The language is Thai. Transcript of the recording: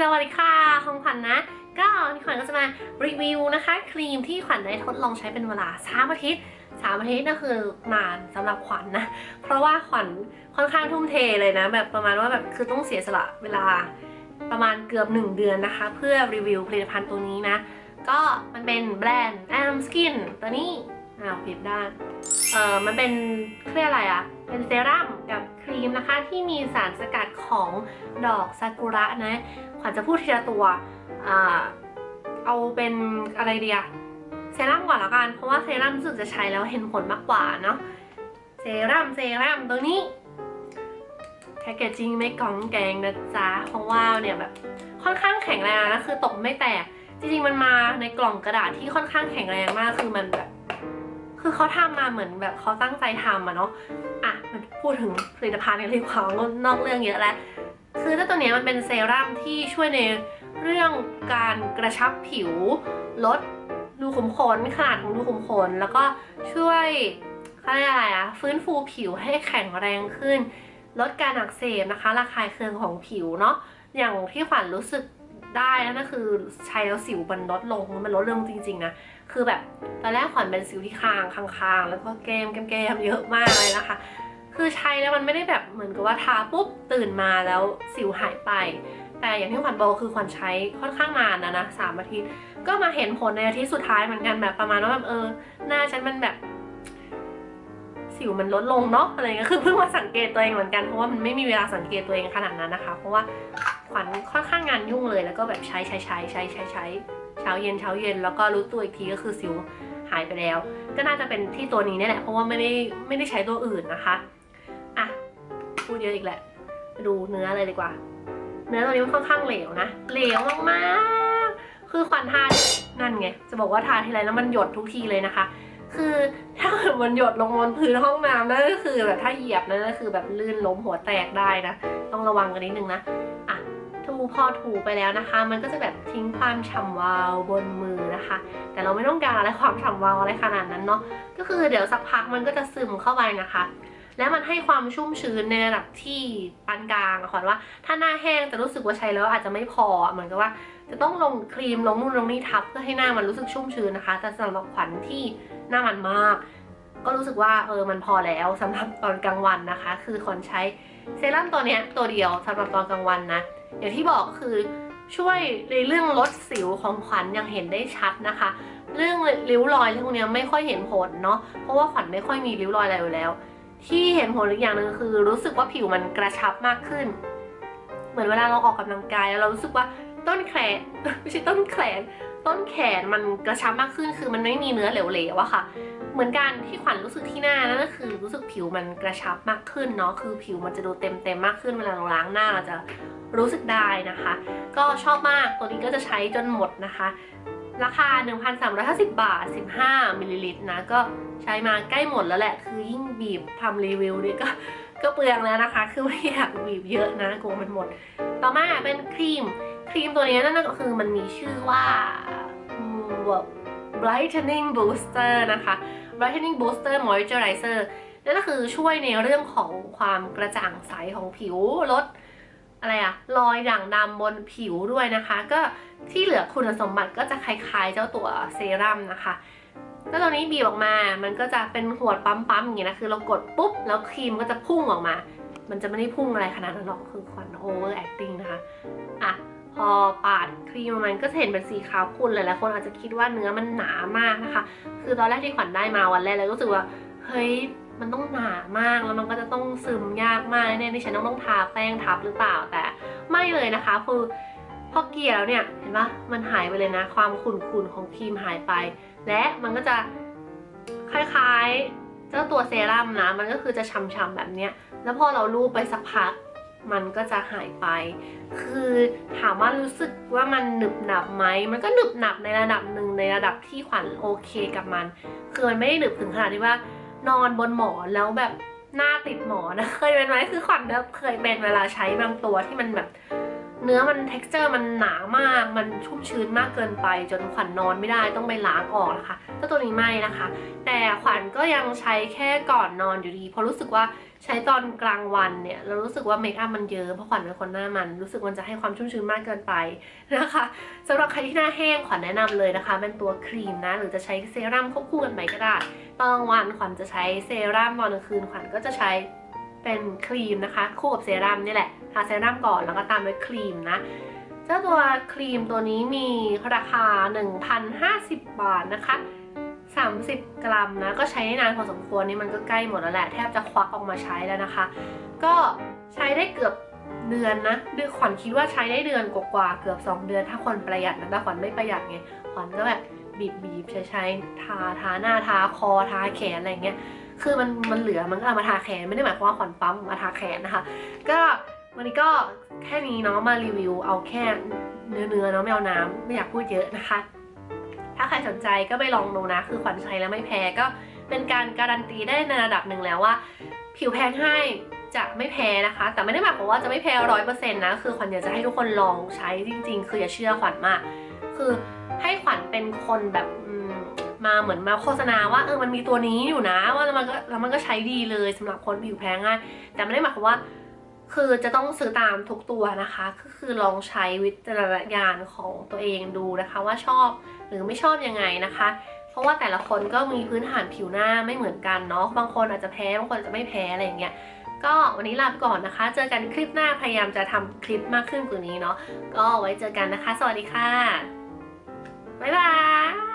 สวัสดีค่ะของขวัญนะก็นี่ขวัญก็จะมารีวิวนะคะ ครีมที่ขวัญได้ทดลองใช้เป็นเวลาสามอาทิตย์สามอาทิตย์นั่นคือนานสำหรับขวัญนะ เพราะว่าขวัญค่อนข้างทุ่มเทเลยนะ แบบประมาณว่าแบบคือต้องเสียสละเวลาประมาณเกือบ 1 เดือนนะคะ เพื่อรีวิวผลิตภัณฑ์ตัวนี้นะ ก็มันเป็นแบรนด์ Am Skin ตัวนี้อ้าวผิดด้านเออมันเป็นเครียกอะไรอะเป็นเซรั่มกับ มนะคะที่มีสารสกัดของดอกซากุระนะขวัญจะพูดทีละตัวอเอาเป็นอะไรเดีอะเซรั่มก่อนละกัน เพราะว่าเซรั่มรู้สึกจะใช้แล้วเห็นผลมากกว่าเนาะเซรั่มเซรั่มตัวนี้แพคเกจจิ้งไม่กองแกงนะจ๊ะเพราะว่าเนี่ยแบบค่อนข้างแข็งแรงนะคือตกไม่แตกจริงๆมันมาในกล่องกระดาษที่ค่อนข้างแข็งแรงมากคือมันแบบคือเขาทำมาเหมือนแบบเขาตั้งใจทำอะเนาะ พูดถึงผลิตภัณฑ์กันรีบของนอกเรื่องเยอะแล้วคือเจ้าตัวนี้มันเป็นเซรั่มที่ช่วยในเรื่องการกระชับผิว ลดรูขุมขนขนาดของรูขุมขน แล้วก็ช่วยอะไรอะฟื้นฟูผิวให้แข็งแรงขึ้น ลดการอักเสบนะคะ ระคายเคืองของผิวเนาะอย่างที่ขวัญรู้สึกได้นั่นก็คือใช้แล้วสิวมันลดลงมันลดลงจริงๆนะคือแบบตอนแรกขวัญเป็นสิวที่คางคางๆแล้วก็แก้มแก้มเยอะมากเลยนะคะ คือใช้แล้วมันไม่ได้แบบเหมือนกับว่าทาปุ๊บตื่นมาแล้วสิวหายไป แต่อย่างที่ขวัญบอกคือขวัญใช้ค่อนข้างนานนะนะสามอาทิตย์ ก็มาเห็นผลในอาทิตย์สุดท้ายเหมือนกันแบบประมาณว่าแบบเออ หน้าฉันมันแบบสิวมันลดลงเนาะอะไรเงี้ยคือเพิ่งมาสังเกตตัวเองเหมือนกันเพราะว่ามันไม่มีเวลาสังเกตตัวเองขนาดนั้นนะคะ เพราะว่าขวัญค่อนข้างงานยุ่งเลยแล้วก็แบบใช้ใช้ใช้ใช้ใช้ใช้เช้าเย็นเช้าเย็นแล้วก็รู้ตัวอีกทีก็คือสิวหายไปแล้ว ก็น่าจะเป็นที่ตัวนี้นี่แหละเพราะว่าไม่ได้ไม่ได้ใช้ตัวอื่นนะคะอะ พูดเยอะอีกแหละดูเนื้อเลยดีกว่า เนื้อตัวนี้มันค่อนข้างเหลวนะ เหลวมากๆ คือขวัญทานั่นไง จะบอกว่าทาทีไรแล้วมันหยดทุกทีเลยนะคะ คือถ้าเกิดมันหยดลงบนพื้นห้องน้ำนั่นก็คือแบบถ้าเหยียบนั่นก็คือแบบลื่นล้มหัวแตกได้นะ ต้องระวังกันนิดนึงนะอะถูพอถูไปแล้วนะคะ มันก็จะแบบทิ้งความฉ่ำวาวบนมือนะคะ แต่เราไม่ต้องการอะไรความฉ่ำวาวอะไรขนาดนั้นเนาะก็คือเดี๋ยวสักพักมันก็จะซึมเข้าไปนะคะ และมันให้ความชุ่มชื้นในระดับที่ปานกลางอะขวัญว่า ถ้าหน้าแห้งแต่รู้สึกว่าใช้แล้วอาจจะไม่พอเหมือนกับว่า จะต้องลงครีมลงนู่นลงนี่ทับเพื่อให้หน้ามันรู้สึกชุ่มชื้นนะคะ แต่สำหรับขวัญที่หน้ามันมาก ก็รู้สึกว่าเออมันพอแล้วสำหรับตอนกลางวันนะคะ คือคนใช้เซรั่มตัวเนี้ยตัวเดียวสำหรับตอนกลางวันนะอย่างที่บอกคือช่วยในเรื่องลดสิวของขวัญย่างเห็นได้ชัดนะคะ เรื่องริ้วรอยเรื่องพวกนี้ไม่ค่อยเห็นผลเนาะเพราะว่าขวัญไม่ค่อยมีริ้วรอยอะไรอยู่แล้ว ที่เห็นผลอีกอย่างหนึ่งคือ รู้สึกว่าผิวมันกระชับมากขึ้น เหมือนเวลาเราออกกำลังกายแล้วเรารู้สึกว่าต้นแขนไม่ใช่ต้นแขน ต้นแขนมันกระชับมากขึ้น คือมันไม่มีเนื้อเหลวๆอะค่ะ เหมือนกันที่ขวัญรู้สึกที่หน้านั่นก็คือรู้สึกผิวมันกระชับมากขึ้นเนาะคือผิวมันจะดูเต็มๆมากขึ้นเวลาเราล้างหน้าเราจะรู้สึกได้นะคะ ก็ชอบมากตัวนี้ก็จะใช้จนหมดนะคะ ราคา 1,350 บาท 15 มิลลิลิตรนะ ก็ใช้มาใกล้หมดแล้วแหละ คือยิ่งบีบทำรีวิวนี่ก็ก็เปลืองแล้วนะคะ คือไม่อยากบีบเยอะนะกลัวมันหมด ต่อมาเป็นครีม ครีมตัวนี้นั่นก็คือมันมีชื่อว่า brightening booster นะคะ brightening booster moisturizer นั่นก็คือช่วยในเรื่องของความกระจ่างใสของผิวลด อะไรอะรอยด่างดำบนผิวด้วยนะคะ ก็ที่เหลือคุณสมบัติก็จะคล้ายๆ เจ้าตัวเซรั่มนะคะก็ตัวนี้บีบออกมา มันก็จะเป็นขวดปั๊มๆอย่างเงี้ยนะ คือเรากดปุ๊บ แล้วครีมก็จะพุ่งออกมา มันจะไม่ได้พุ่งอะไรขนาดนั้นหรอก คือควัน over acting นะคะ อะ พอปาดครีมมันก็จะเห็นเป็นสีขาวขุ่นหลายๆคนอาจจะคิดว่าเนื้อมันหนามากนะคะ คือตอนแรกที่ขวัญได้มาวันแรกเลยก็รู้สึกว่า เฮ้ย มันต้องหนามากแล้วมันก็จะต้องซึมยากมากแน่ๆที่ฉันต้องต้องทาแป้งทับหรือเปล่าแต่ไม่เลยนะคะคือพอเกลี่ยแล้วเนี่ยเห็นปะมันหายไปเลยนะ ความขุ่นๆของครีมหายไป และมันก็จะคล้ายๆ เจ้าตัวเซรั่มนะ มันก็คือจะช้ำๆแบบเนี้ยแล้วพอเราลูบไปสักพักมันก็จะหายไป คือถามว่ารู้สึกว่ามันหนึบหนับไหม มันก็หนึบหนับในระดับหนึ่งในระดับที่ขวัญโอเคกับมัน คือมันไม่ได้หนึบถึงขนาดที่ว่า นอนบนหมอนแล้วแบบหน้าติดหมอนนะเคยเป็นไหมคือขวัญเคยเป็นเวลาใช้บางตัวที่มันแบบ เนื้อมัน t e x t อร์มันหนามาก มันชุ่มชื้นมากเกินไป จนขวัญนอนไม่ได้ต้องไปล้างออกนะคะก็ตัวนี้ไม่นะคะ แต่ขวัญก็ยังใช้แค่ก่อนนอนอยู่ดีเพราะรู้สึกว่าใช้ตอนกลางวันเนี่ยเรารู้สึกว่าเมคอัพมันเยอะเพราะขวัญเป็นคนหน้ามันรู้สึกมันจะให้ความชุ่มชื้นมากเกินไปนะคะสำหรับใครที่หน้าแห้งขวัญแนะนำเลยนะคะ เป็นตัวครีมนะหรือจะใช้เซรั่มควบคู่กันไปก็ได้ตอนกลางวันขวัญจะใช้เซรั่มตอนกลางคืนขวัญก็จะใช้ เป็นครีมนะคะ คู่กับเซรั่มนี่แหละทาเซรั่มก่อนแล้วก็ตามด้วยครีมนะเจ้าตัวครีมตัวนี้มีราคา 1,050 บาทนะคะ 30 กรัมนะ ก็ใช้ได้นานพอสมควรนี่มันก็ใกล้หมดแล้วแหละ แทบจะควักออกมาใช้แล้วนะคะ ก็ใช้ได้เกือบเดือนนะเดือขวัญคิดว่าใช้ได้เดือนกว่าๆเกือบ 2 เดือน ถ้าคนประหยัดนะแต่ขวัญไม่ประหยัดไงขวัญก็แบบบีบบีบใช้ใช้ทาทาหน้าทาคอทาแขนอะไรเงี้ย คือมันมันเหลือมันก็เอามาทาแขนไม่ได้หมายความว่าขวัญปั๊มมาทาแขนนะคะ ก็วันนี้ก็แค่นี้เนาะมารีวิวเอาแค่เนื้อเนื้อเนาะไม่เอาน้ำไม่อยากพูดเยอะนะคะ ถ้าใครสนใจก็ไปลองดูนะ คือขวัญใช้แล้วไม่แพ้ก็เป็นการการันตีได้ในระดับหนึ่งแล้วว่า ผิวแพ้ง่ายจะไม่แพ้นะคะ แต่ไม่ได้หมายความว่าจะไม่แพ้ร้อยเปอร์เซ็นต์นะ คือขวัญอยากจะให้ทุกคนลองใช้จริง ๆ คืออย่าเชื่อขวัญมาก คือให้ขวัญเป็นคนแบบอื มาเหมือนมาโฆษณาว่าเออมันมีตัวนี้อยู่นะ ว่าแล้วมันก็แล้วมันก็ใช้ดีเลยสำหรับคนผิวแพ้ง่าย แต่ไม่ได้หมายความว่า คือจะต้องซื้อตามทุกตัวนะคะ ก็คือลองใช้วิจารณญาณของตัวเองดูนะคะ ว่าชอบหรือไม่ชอบยังไงนะคะ เพราะว่าแต่ละคนก็มีพื้นฐานผิวหน้าไม่เหมือนกันเนาะบางคนอาจจะแพ้บางคนอาจจะไม่แพ้อะไรอย่างเงี้ยก็วันนี้ลาไปก่อนนะคะ เจอกันคลิปหน้าพยายามจะทำคลิปมากขึ้นกว่านี้เนาะ ก็ไว้เจอกันนะคะ สวัสดีค่ะ บ๊ายบาย